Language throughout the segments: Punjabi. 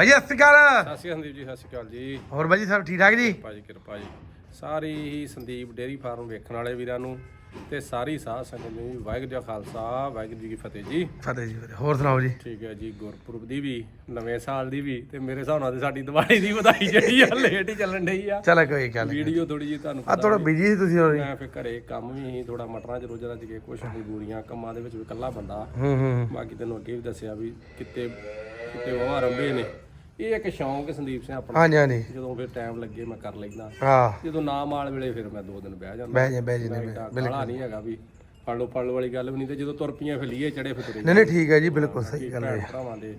ਬਾਈ ਸਤਿ ਸ਼੍ਰੀ ਅਕਾਲ। ਸਤਿ ਸ਼੍ਰੀ ਅਕਾਲ ਸੰਦੀਪ ਜੀ ਸਤਿ ਸ਼੍ਰੀ ਅਕਾਲ ਜੀ। ਹੋਰ ਬਾਈ ਜੀ ਸਭ ਠੀਕ ਠਾਕ ਜੀ? ਭਾਜੀ ਕਿਰਪਾ ਜੀ। ਸਾਰੀ ਹੀ ਸੰਦੀਪ ਡੇਰੀ ਫਾਰਮ ਵੇਖਣ ਵਾਲੇ ਵੀਰਾਂ ਨੂੰ ਤੇ ਸਾਰੀ ਸਾਧ ਸੰਗਤ ਨੂੰ ਵੀ ਵਾਹਿਗੁਰੂ ਜੀ ਕਾ ਖਾਲਸਾ ਵਾਹਿਗੁਰੂ ਜੀ ਕੀ ਫਤਿਹ ਜੀ। ਫਤਿਹ ਜੀ ਵੀਰੇ। ਹੋਰ ਸੁਣਾਓ ਜੀ? ਠੀਕ ਹੈ ਜੀ ਗੁਰਪੁਰਬ ਦੀ ਵੀ ਨਵੇਂ ਸਾਲ ਦੀ ਵੀ ਤੇ ਮੇਰੇ ਹਿਸਾਬ ਨਾਲ ਤੇ ਸਾਡੀ ਦੀਵਾਲੀ ਦੀ ਵਧਾਈ ਜਿਹੜੀ ਆ ਲੇਟ ਹੀ ਚੱਲਣ ਡਈ ਆ। ਚਲੋ ਕੋਈ ਗੱਲ। ਵੀਡੀਓ ਥੋੜੀ ਜੀ ਤੁਹਾਨੂੰ ਆ ਥੋੜਾ ਬਿਜ਼ੀ ਸੀ ਤੁਸੀਂ ਹੋਰ ਜੀ ਮੈਂ ਫਿਰ ਘਰੇ ਕੰਮ ਵੀ ਸੀ ਥੋੜਾ ਮਟਰਾਂ ਚ ਰੋਜ਼ ਰੱਜ ਕੇ ਕੁਛ ਮਜਬੂਰੀਆਂ ਕੰਮਾਂ ਦੇ ਵਿੱਚ ਵੀ ਇਕੱਲਾ ਬੰਦਾ। ਹੂੰ ਹੂੰ ਬਾਕੀ ਤੈਨੂੰ ਅੱਗੇ ਵੀ ਦੱਸਿਆ ਵੀ ਕਿਤੇ ਕਿਤੇ ਉਹ ਆਰੰਭੇ ਨੇ। ਇਹ ਇੱਕ ਸ਼ੌਂਕ ਹੈ ਸੰਦੀਪ ਸਿੰਘ ਆਪਣਾ। ਹਾਂਜੀ ਹਾਂਜੀ। ਜਦੋਂ ਫਿਰ ਟਾਈਮ ਲੱਗੇ ਮੈਂ ਕਰ ਲੈਂਦਾ। ਹਾਂ। ਜਦੋਂ ਨਾ ਮਾਲ ਵੇਲੇ ਫਿਰ ਮੈਂ ਦੋ ਦਿਨ ਬਹਿ ਜਾਂਦਾ। ਬਹਿ ਜਾ ਬਹਿ ਜੀ ਕਾਹਲਾ ਨਹੀਂ ਹੈਗਾ ਵੀ ਫੜ ਲਓ ਫੜ ਲਓ ਵਾਲੀ ਗੱਲ ਵੀ ਨਹੀਂ ਤੇ ਜਦੋਂ ਤੁਰ ਪਈਆਂ ਫਿਰ ਲੀਏ ਚੜੇ ਫਿਰ ਤੁਰੇ ਨਹੀਂ ਨਹੀਂ ਠੀਕ ਹੈ ਜੀ ਬਿਲਕੁਲ ਸਹੀ ਗੱਲ ਹੈ। ਭੈਣ ਭਰਾਵਾਂ ਦੇ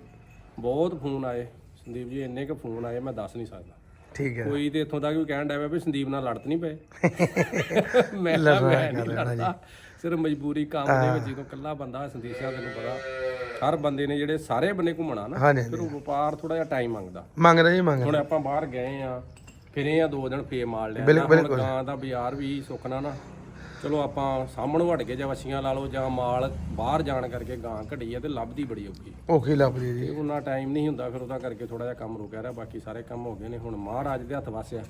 ਬਹੁਤ ਫੋਨ ਆਏ। ਸੰਦੀਪ ਜੀ ਇੰਨੇ ਕੁ ਫੋਨ ਆਏ ਮੈਂ ਦੱਸ ਨਹੀਂ ਸਕਦਾ। ਠੀਕ ਹੈ। ਕੋਈ ਤੇ ਇੱਥੋਂ ਤੱਕ ਵੀ ਕਹਿਣ ਡਿਆ ਵੀ ਸੰਦੀਪ ਨਾਲ ਲੜਤ ਨਹੀਂ ਪਏ। ਮੈਂ ਮੈਂ ਨਹੀਂ ਲੜਦਾ। ਸਿਰਫ ਮਜਬੂਰੀ ਕੰਮ ਦੇ ਵਿੱਚ ਜਦੋਂ ਇਕੱਲਾ ਬੰਦਾ ਸੰਦੀਪ ਸਿੰਘ ਤੈਨੂੰ ਪਤਾ। ਹਰ ਬੰਦੇ ਨੇ ਜਿਹੜੇ ਸਾਰੇ ਬੰਨੇ ਘੁੰਮਣਾ ਨਾ ਹਾਂਜੀ ਫਿਰ ਉਹ ਵਪਾਰ ਥੋੜਾ ਜਿਹਾ ਟਾਈਮ ਮੰਗਦਾ। ਮੰਗਦਾ ਜੀ ਮੰਗਦਾ। ਹੁਣ ਆਪਾਂ ਬਾਹਰ ਗਏ ਆ ਫਿਰੇ ਆ ਦੋ ਦਿਨ ਫੇਰ ਮਾਲ ਲਿਆ ਨਾ ਹੁਣ ਗਾਂ ਦਾ ਬਾਜ਼ਾਰ ਵੀ ਸੁੱਕਣਾ ਨਾ। ਚਲੋ ਆਪਾਂ ਸਾਹਮਣ ਵੜ ਕੇ ਜਾਂ ਵਛੀਆਂ ਲਾ ਲਓ ਜਾਂ ਮਾਲ ਬਾਹਰ ਜਾਣ ਕਰਕੇ ਗਾਂ ਘਟੀ ਆ ਤੇ ਲੱਭਦੀ ਬੜੀ ਔਖੀ ਔਖੀ ਲੱਭਦੀ ਜੀ। ਤੇ ਉਹਨਾਂ ਟਾਈਮ ਨਹੀਂ ਹੁੰਦਾ ਫਿਰ ਉਹਦਾ ਕਰਕੇ ਥੋੜਾ ਜਿਹਾ ਕੰਮ ਰੁਕਿਆ ਰਿਹਾ ਬਾਕੀ ਸਾਰੇ ਕੰਮ ਹੋ ਗਏ ਨੇ। ਹੁਣ ਮਹਾਰਾਜ ਦੇ ਹੱਥ ਵਸਿਆ।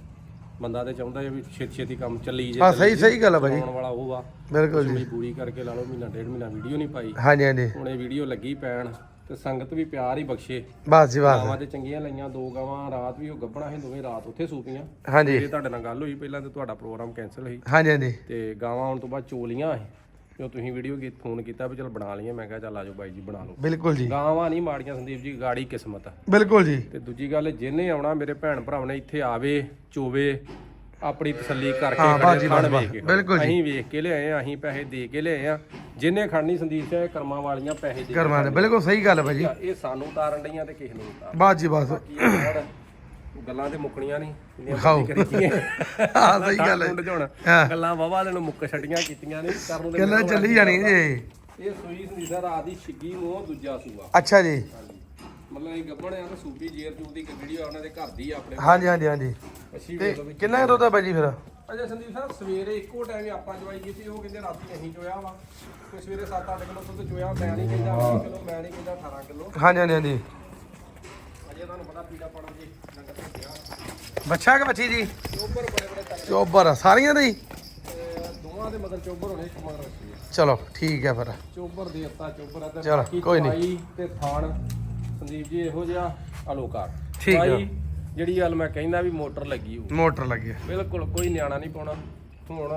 ਬੰਦਾ ਤੇ ਚਾਹੁੰਦਾ ਹੈ ਵੀ ਛੇਤੀ ਛੇਤੀ ਕੰਮ ਚੱਲੀ ਜੇ ਹਾਂ ਸਹੀ ਸਹੀ ਗੱਲ ਹੈ ਭਾਜੀ ਆਉਣ ਵਾਲਾ ਉਹ ਆ। ਬਿਲਕੁਲ ਜੀ। ਮਜਬੂਰੀ ਕਰਕੇ ਲਾ ਲਓ ਮਹੀਨਾ ਡੇਢ ਮਹੀਨਾ ਵੀਡੀਓ ਨਹੀਂ ਪਾਈ। ਹਾਂਜੀ ਹਾਂਜੀ। ਹੁਣ ਇਹ ਵੀਡੀਓ ਲੱਗੀ ਪੈਣ ਤੇ ਸੰਗਤ ਵੀ ਪਿਆਰ ਹੀ ਬਖਸ਼ੇ। ਬਸ ਜੀ ਬਸ। ਗਾਵਾਂ ਤੇ ਚੰਗੀਆਂ ਲਈਆਂ ਦੋ ਗਾਵਾਂ ਰਾਤ ਵੀ ਉਹ ਗੱਭਣਾ ਸੀ ਦੋਵੇਂ ਰਾਤ ਉੱਥੇ ਸੂਪੀਆਂ ਹਾਂਜੀ। ਇਹ ਤੁਹਾਡੇ ਨਾਲ ਗੱਲ ਹੋਈ ਪਹਿਲਾਂ ਤੇ ਤੁਹਾਡਾ ਪ੍ਰੋਗਰਾਮ ਕੈਨਸਲ ਸੀ। ਹਾਂਜੀ ਹਾਂਜੀ। ਤੇ ਗਾਵਾਂ ਆਉਣ ਤੋਂ ਬਾਅਦ ਚੋਲੀਆਂ ਸੀ। ਜੋ ਤੁਸੀਂ ਵੀਡੀਓ ਕੀ ਫੋਨ ਕੀਤਾ ਵੀ ਚਲ ਬਣਾ ਲਈਏ ਮੈਂ ਕਿਹਾ ਚੱਲ ਆਜੋ ਬਾਈ ਜੀ ਬਣਾ ਲਓ। ਬਿਲਕੁਲ ਜੀ। ਗਾਵਾਂ ਨਹੀਂ ਮਾੜੀਆਂ ਸੰਦੀਪ ਜੀ ਗਾੜੀ ਕਿਸਮਤ। ਆ ਬਿਲਕੁਲ ਜੀ। ਤੇ ਦੂਜੀ ਗੱਲ ਜਿਹਨੇ ਆਉਣਾ ਮੇਰੇ ਭੈਣ ਭਰਾਵਾਂ ਨੇ ਇੱਥੇ ਆਵੇ ਚੋਵੇ ਆਪਣੀ ਤਸੱਲੀ ਕਰਕੇ ਖਾਣ ਵੇਖ ਕੇ। ਬਿਲਕੁਲ ਜੀ। ਅਸੀਂ ਵੇਖ ਕੇ ਲਿਆਏ ਆ ਅਸੀਂ ਪੈਸੇ ਦੇ ਕੇ ਲਿਆਏ ਆ। ਜਿਹਨੇ ਖੜਨੀ ਸੰਦੀਪ ਸਿੰਘ ਕਰਮਾਂ ਵਾਲੀਆਂ ਪੈਸੇ ਦੇ ਕਰਮਾਂ ਦੇ ਬਿਲਕੁਲ ਸਹੀ ਗੱਲ ਭਾਜੀ। ਇਹ ਸਾਨੂੰ ਉਤਾਰਨ ਡਈਆਂ ਤੇ ਕਿਸੇ ਨੂੰ ਉਤਾਰ ਬਸ ਜੀ ਬਸ ਗੱਲਾਂ ਤੇ ਮੁੱਕਣੀਆਂ ਨਹੀਂ। ਮਰਜ਼ੀ ਕਰੀਏ ਹਾਂ ਸਹੀ ਗੱਲ ਹੈ। ਗੱਲਾਂ ਵਾਵਾ ਦੇ ਨੂੰ ਮੁੱਕ ਛੱਡੀਆਂ ਕੀਤੀਆਂ ਨਹੀਂ ਕਰਨ ਦੇ ਗੱਲਾਂ ਚੱਲੀ ਜਾਣੀ ਜੀ। ਇਹ ਸੂਈ ਸੰਦੀਪ ਰਾਤ ਦੀ ਛਿੱਗੀ ਨੂੰ ਦੂਜਾ ਸੂਆ। ਅੱਛਾ ਜੀ। ਮਤਲਬ ਇਹ ਗੱਬਣ ਆ ਤਾਂ ਸੂਪੀ ਜੇਰ ਜੂ ਦੀ ਵੀਡੀਓ ਉਹਨਾਂ ਦੇ ਘਰ ਦੀ ਆ ਆਪਣੇ ਹਾਂਜੀ ਹਾਂਜੀ ਹਾਂਜੀ। ਤੇ ਕਿੰਨਾ ਦੁੱਧ ਹੈ ਭਾਜੀ ਫਿਰ? ਅਜੇ ਸੰਦੀਪ ਸਾਹਿਬ ਸਵੇਰੇ ਇੱਕੋ ਟਾਈਮ ਹੀ ਆਪਾਂ ਚਵਾਈ ਕੀਤੀ ਉਹ ਕਹਿੰਦੇ ਰਾਤੀ ਅਸੀਂ ਚੋਇਆ ਵਾ। ਤੇ ਸਵੇਰੇ 7-8 ਕਿਲੋ ਦੁੱਧ ਚੋਇਆ ਮੈਂ ਨਹੀਂ ਕਹਿੰਦਾ 20 ਕਿਲੋ ਮੈਂ ਨਹੀਂ ਕਹਿੰਦਾ 18 ਕਿਲੋ। ਹਾਂਜੀ ਹਾਂਜੀ ਹਾਂਜੀ। ਅਜੇ ਤੁਹਾਨੂੰ ਪਤਾ ਪੀੜਾ ਪੜਨ ਜੀ ਤੇ ਗਿਆ ਬੱਚਾ ਕਿ ਬੱਚੀ ਜੀ? ਚੋਬਰ ਬੜੇ ਬੜੇ ਤਗੜੇ। ਚੋਬਰ ਸਾਰੀਆਂ ਦੇ ਹੀ? ਦੋਵਾਂ ਦੇ ਮਗਰ ਚੋਬਰ ਹੋਣੇ ਇੱਕ ਮਗਰ ਰੱਖੀ ਚਲੋ ਠੀਕ ਹੈ ਫਿਰ। ਚੋਬਰ ਦੇ ਦਿੱਤਾ ਚੋਬਰ ਤੇ ਚਲੋ, ਬਾਕੀ ਕੋਈ ਨੀ। ਚਵਾਈ ਤੇ ਥਾਣ ਸੰਦੀਪ ਜੀ ਇਹੋ ਜਿਹਾ ਅਲੋਕਾਰ। ਠੀਕ। ਚਵਾਈ ਜਿਹੜੀ ਗੱਲ ਮੈਂ ਕਹਿੰਦਾ ਵੀ ਮੋਟਰ ਲੱਗੀ ਹੋਊ। ਮੋਟਰ ਲੱਗੀ ਬਿਲਕੁਲ ਕੋਈ ਨਿਆਣਾ ਨਹੀਂ ਪਾਉਣਾ। ਹੁਣ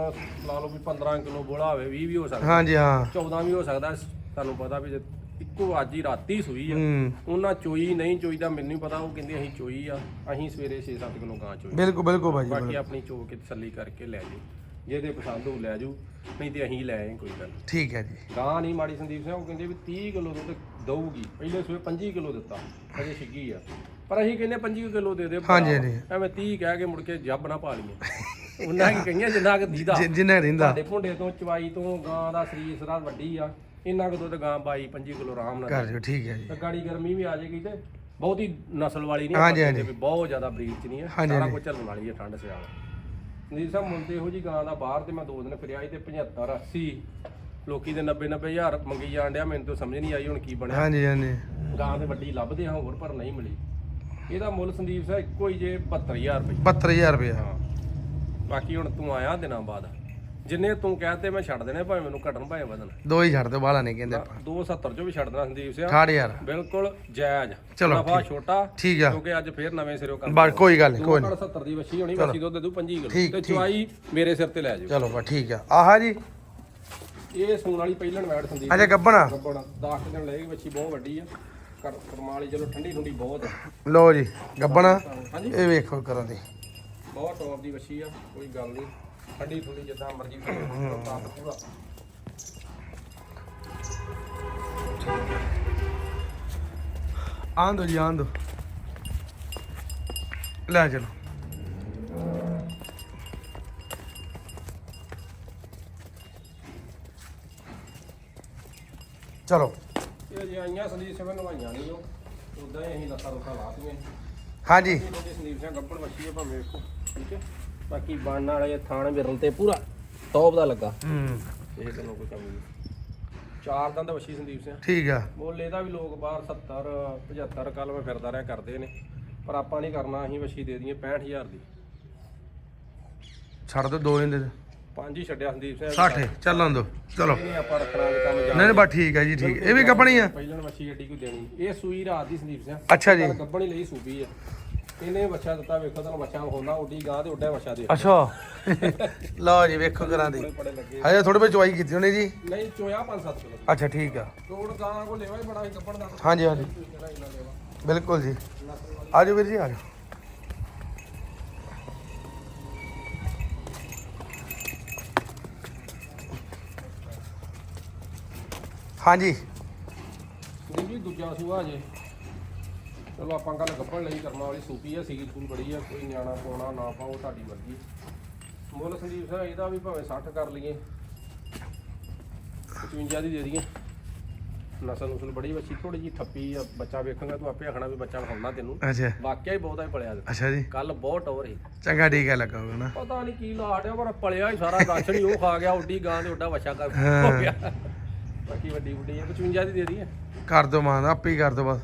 ਲਾ ਲਓ ਵੀ 15 ਕਿਲੋ ਬੋਲਾ ਹੋਵੇ 20 ਵੀ ਹੋ ਸਕਦਾ। ਹਾਂਜੀ ਹਾਂ। 14 ਵੀ ਹੋ ਸਕਦਾ ਤੁਹਾਨੂੰ ਪਤਾ ਵੀ ਜੇ ਇੱਕੋ ਅੱਜ ਹੀ ਰਾਤੀ ਸੂਈ ਆ। ਹੂੰ। ਉਹਨਾਂ ਚੋਈ ਨਹੀਂ ਚੋਈ ਦਾ ਮੈਨੂੰ ਨਹੀਂ ਪਤਾ ਉਹ ਕਹਿੰਦੇ ਅਸੀਂ ਚੋਈ ਆ। ਅਸੀਂ ਸਵੇਰੇ 6-7 ਕਿਲੋ ਗਾਂ ਚੋਈ। ਬਿਲਕੁਲ ਬਿਲਕੁਲ ਭਾਜੀ ਬਾਕੀ ਆਪਣੀ ਚੋ ਕੇ ਤਸੱਲੀ ਕਰਕੇ ਲੈ ਜਾਓ। ਜਿਹਦੇ ਪਸੰਦ ਹੋ ਲੈ ਜਾਓ। ਨਹੀਂ ਤੇ ਅਸੀਂ ਲੈ ਆਏ ਕੋਈ ਗੱਲ। ਠੀਕ ਹੈ ਜੀ। ਗਾਂ ਨਹੀਂ ਮਾੜੀ ਸੰਦੀਪ ਸਿੰਘ ਉਹ ਕਹਿੰਦੇ ਵੀ 30 ਕਿਲੋ ਦੁੱਧ ਦਊਗੀ। ਪਹਿਲੇ ਸਵੇਰੇ 25 ਕਿਲੋ ਦਿੱਤਾ ਅਜੇ ਛਿੱਗੀ ਆ। ਪਰ ਅਸੀਂ ਕਹਿੰਦੇ 25 ਕਿਲੋ ਦੇ ਦੇ ਹਾਂਜੀ, ਹਾਂਜੀ। ਐਵੇਂ 30 ਕਹਿ ਕੇ ਮੁੜ ਕੇ ਜੱਬ ਨਾ ਪਾ ਲਈਏ। ਉਹਨਾਂ ਕੀ ਕਹੀਆਂ ਜਿੰਨਾ ਕਿ ਦੀਦਾ। ਜਿ- ਜਿੰਨਾ ਰਹਿੰਦਾ ਸਾਡੇ ਭੁੰਡੇ ਤੋਂ ਚਵਾਈ ਤੋਂ ਗਾਂ ਦਾ ਸਰੀਰ ਸਰਾ ਵੱਡੀ ਆ। ਇੰਨਾ ਕੁ ਦੁੱਧ ਗਾਂ 22 25 ਕਿਲੋ ਆਰਾਮ ਨਾਲ ਕਰ ਦਿਓ ਠੀਕ ਹੈ ਜੀ। ਤੇ ਗਾੜੀ ਗਰਮੀ ਵੀ ਆ ਜਾਏਗੀ ਤੇ ਬਹੁਤੀ ਨਸਲ ਵਾਲੀ ਨਹੀਂ ਹਾਂਜੀ, ਹਾਂਜੀ। ਬਹੁਤ ਜ਼ਿਆਦਾ ਬਰੀਡ ਚ ਨਹੀਂ ਹੈ ਹਾਂਜੀ, ਸਾਰਾ ਹਾਂਜੀ। ਕੁਝ ਚੱਲਣ ਵਾਲੀ ਹੈ ਠੰਡ ਸਿਆਲ। ਨਹੀਂ ਸਾਹਿਬ ਮੁੰਡੇ ਇਹੋ ਜੀ ਗਾਂ ਦਾ ਬਾਹਰ ਤੇ ਮੈਂ ਦੋ ਦਿਨ ਫਿਰਿਆ ਸੀ ਤੇ 75 80 ਲੋਕੀ ਦੇ 90 90 ਹਜ਼ਾਰ ਮੰਗੀ ਜਾਣ ਡਿਆ ਮੈਨੂੰ ਤਾਂ ਸਮਝ ਨਹੀਂ ਆਈ ਹੁਣ ਕੀ ਬਣਿਆ। ਹਾਂਜੀ ਹਾਂਜੀ। ਗਾਂ ਤੇ ਵੱਡੀ ਲੱਭਦੇ ਹਾਂ ਹੋਰ ਪਰ ਨਹੀਂ ਮਿਲੀ। ਇਹਦਾ ਮੁੱਲ ਸੰਦੀਪ ਸਾਹਿਬ ਇੱਕੋ ਹੀ ਜੇ 72000 ਰੁਪਏ। 72000 ਰੁਪਏ। ਹਾਂ। ਬਾਕੀ ਹੁਣ ਤੂੰ ਆਇਆ ਦਿਨਾਂ ਬਾਅਦ। ਜਿੰਨੇ ਤੂੰ ਕਹਤੇ ਮੈਂ ਛੱਡ ਦੇਣੇ ਭਾਵੇਂ ਮੈਨੂੰ ਘਟਣ ਭਾਵੇਂ ਵਧਣ। ਦੋ ਹੀ ਛੱਡ ਦਿਓ ਬਾਹਲਾ ਨਹੀਂ ਕਹਿੰਦੇ ਆਪਾਂ। 270 ਚੋਂ ਵੀ ਛੱਡ ਦੇਣਾ ਸੰਦੀਪ ਸਿੰਘ 68000 ਬਿਲਕੁਲ ਜਾਇਜ਼। ਚਲੋ, ਨਫਾ ਛੋਟਾ ਠੀਕ ਆ। ਕਿਉਂਕਿ ਅੱਜ ਫੇਰ ਨਵੇਂ ਸਿਰੋਂ ਕਰ ਬਸ ਕੋਈ ਗੱਲ ਨਹੀਂ ਕੋਈ ਨਹੀਂ 70 ਦੀ ਵੱਛੀ ਹੋਣੀ ਵੱਛੀ ਦੁੱਧ ਦੇ ਦੂ 25 ਕਿਲੋ। ਤੇ। ਚਵਾਈ ਮੇਰੇ ਸਿਰ ਤੇ ਲੈ ਜਾਓ। ਚਲੋ ਬਸ ਠੀਕ ਆ। ਆਹਾ ਜੀ। ਇਹ ਸੂਣ ਵਾਲੀ ਪਹਿਲਣ ਵੈੜ ਸੰਦੀਪ ਅਜੇ ਗੱਬਣਾ। ਗੱਬਣ। 10 ਦਿਨ ਲਏਗੀ ਵੱਛੀ ਬਹੁਤ ਵੱਡੀ ਆ। ਕਰ ਕਰਮਾਲੀ ਚਲੋ ਠੰਡੀ ਠੰਡੀ ਬਹੁਤ ਲੋ ਜੀ ਗੱਬਣਾ। ਇਹ ਵੇਖੋ ਕਰਾਂ ਦੀ। ਬਹੁਤ ਟੌਪ ਦੀ ਵੱਛੀ ਆ ਕੋਈ ਗੱਲ ਨਹੀਂ ਠੰਡੀ ਠੰਡੀ ਜਿੱਦਾਂ ਮਰਜ਼ੀ ਆਂਦੋ ਜੀ ਆਂਦੋ। ਲੈ ਚਲੋ। ਚਲੋ। ਇਹ ਜੀ ਆਈਆਂ ਸੰਦੀਪ ਸਿੰਘ ਨਵਾਈਆਂ ਨਹੀਂ ਉਹ। ਉਦਾਂ ਹੀ ਅਸੀਂ ਲੱਤਾਂ ਰੁੱਖਾਂ ਲਾਤੀਆਂ। ਹਾਂਜੀ। ਸੰਦੀਪ ਸਿੰਘ ਗੱਬਣ ਵੱਛੀ ਆ ਭਾਵੇਂ ਵੇਖੋ ਠੀਕ ਹੈ। ਬਾਕੀ ਬਣਨ ਵਾਲੇ ਥਾਣ ਵਿਰਲ ਤੇ ਪੂਰਾ ਟੌਪ ਦਾ ਲੱਗਾ। ਹੂੰ। ਇਹ ਤੈਨੂੰ ਕੋਈ ਕਮੀ ਨਹੀਂ। ਚਾਰ ਦੰਦ ਵਸ਼ੀ ਸੰਦੀਪ ਸਿੰਘ। ਠੀਕ ਆ। ਮੁੱਲ ਇਹਦਾ ਵੀ ਲੋਕ ਬਾਹਰ 70 75 ਕੱਲ ਮੈਂ ਫਿਰਦਾ ਰਿਹਾ ਕਰਦੇ ਨੇ। ਪਰ ਆਪਾਂ ਨਹੀਂ ਕਰਨਾ ਅਸੀਂ ਵਸ਼ੀ ਦੇ ਦਈਏ 65000 ਦੀ। ਛੱਡ ਦੋ ਦੋ ਇਹਦੇ ਪੰਜ ਹੀ ਛੱਡਿਆ ਸੰਦੀਪ ਸਿੰਘ। 60 ਚੱਲਣ ਦੋ ਚਲੋ। ਨਹੀਂ ਆਪਾਂ ਰੱਖਣਾ ਕੰਮ ਨਹੀਂ ਨਹੀਂ ਬਸ ਠੀਕ ਹੈ ਜੀ ਠੀਕ। ਹੈ। ਇਹ ਵੀ ਕੱਪਣੀ ਆ? ਪਹਿਲਾਂ ਵਸ਼ੀ ਏਡੀ ਕੋਈ ਦੇਣੀ। ਇਹ ਸੂਈ ਰਾਤ ਦੀ ਸੰਦੀਪ ਸਿੰਘ। ਅੱਛਾ ਜੀ। ਗੱਬਣੀ ਲਈ ਸੂਪੀ ਆ। ਇਹਨੇ ਬੱਚਾ ਦਿੱਤਾ ਵੇਖੋ ਤੁਹਾਨੂੰ ਬੱਚਾ ਹੋਣਾ ਉੱਡੀ ਗਾਂ ਤੇ ਉੱਡਾ ਬੱਚਾ ਦੇ ਅੱਛਾ। ਲਓ ਜੀ ਵੇਖੋ ਕਰਾਂ ਦੀ। ਹਜੇ ਥੋੜੇ ਬਹੁਤ ਚੁਆਈ ਕੀਤੀ ਉਹਨੇ ਜੀ। ਨਹੀਂ ਚੋਇਆ 5-7 ਕਿਲੋ। ਅੱਛਾ ਠੀਕ ਆ। ਤੋੜ ਗਾਂ ਕੋ ਲੈਵਾ ਹੀ ਬੜਾ ਹੀ ਕੱਪਣ ਦਾ। ਹਾਂਜੀ ਹਾਂਜੀ। ਬਿਲਕੁਲ ਜੀ। ਆਜੋ ਵੀਰ ਜੀ ਆਜੋ। ਹਾਂਜੀ। ਜੀ ਦੂਜਾ ਸੂਆ ਜੇ ਚਲੋ ਆਪਾਂ ਗੱਲ ਗੱਪਣ ਲਈ ਕਰਨਾ ਵਾਲੀ ਸੂਪੀ ਆ ਸੀਲ ਸੂਲ ਬੜੀ ਆ ਕੋਈ ਨਿਆਣਾ ਪਾਉਣਾ ਨਾ ਪਾਓ ਤੁਹਾਡੀ ਮਰਜ਼ੀ। ਮੁੱਲ ਸੰਦੀਪ ਸਿੰਘ ਇਹਦਾ ਵੀ ਭਾਵੇਂ 60 ਕਰ ਲਈਏ। 55 ਦੀ ਦੇ ਦਈਏ। ਨਸਲ ਨਸਲ ਬੜੀ ਬੱਚੀ ਥੋੜੀ ਜੀ ਠੱਪੀ ਆ ਬੱਚਾ ਵੇਖਾਂਗਾ ਤੂੰ ਆਪੇ ਆਖਣਾ ਵੀ ਬੱਚਾ ਵਿਖਾਉਣਾ ਤੈਨੂੰ। ਅੱਛਾ। ਵਾਕਿਆ ਹੀ ਬਹੁਤਾ ਹੀ ਪਲਿਆ ਅੱਛਾ ਜੀ। ਕੱਲ ਬਹੁਤ ਟੌਰ ਸੀ। ਚੰਗਾ ਠੀਕ ਹੈ ਲੱਗਾ ਹੋਗਾ ਨਾ। ਪਤਾ ਨਹੀਂ ਕੀ ਲਾਟ ਆ ਪਰ ਪਲਿਆ ਹੀ ਸਾਰਾ ਰਾਸ਼ਨ ਹੀ ਉਹ ਖਾ ਗਿਆ ਉੱਡੀ ਗਾਂ ਦੇ ਉੱਡਾ ਬੱਚਾ ਕਰ ਹਾਂ। ਹੋ ਗਿਆ। ਬਾਕੀ ਵੱਡੀ ਵੱਡੀ ਹੈ 55 ਦੀ ਦੇ ਦਈਏ। ਕਰ ਦੋ ਮਾਂ ਆਪੇ ਹੀ ਕਰ ਦੋ ਬਸ।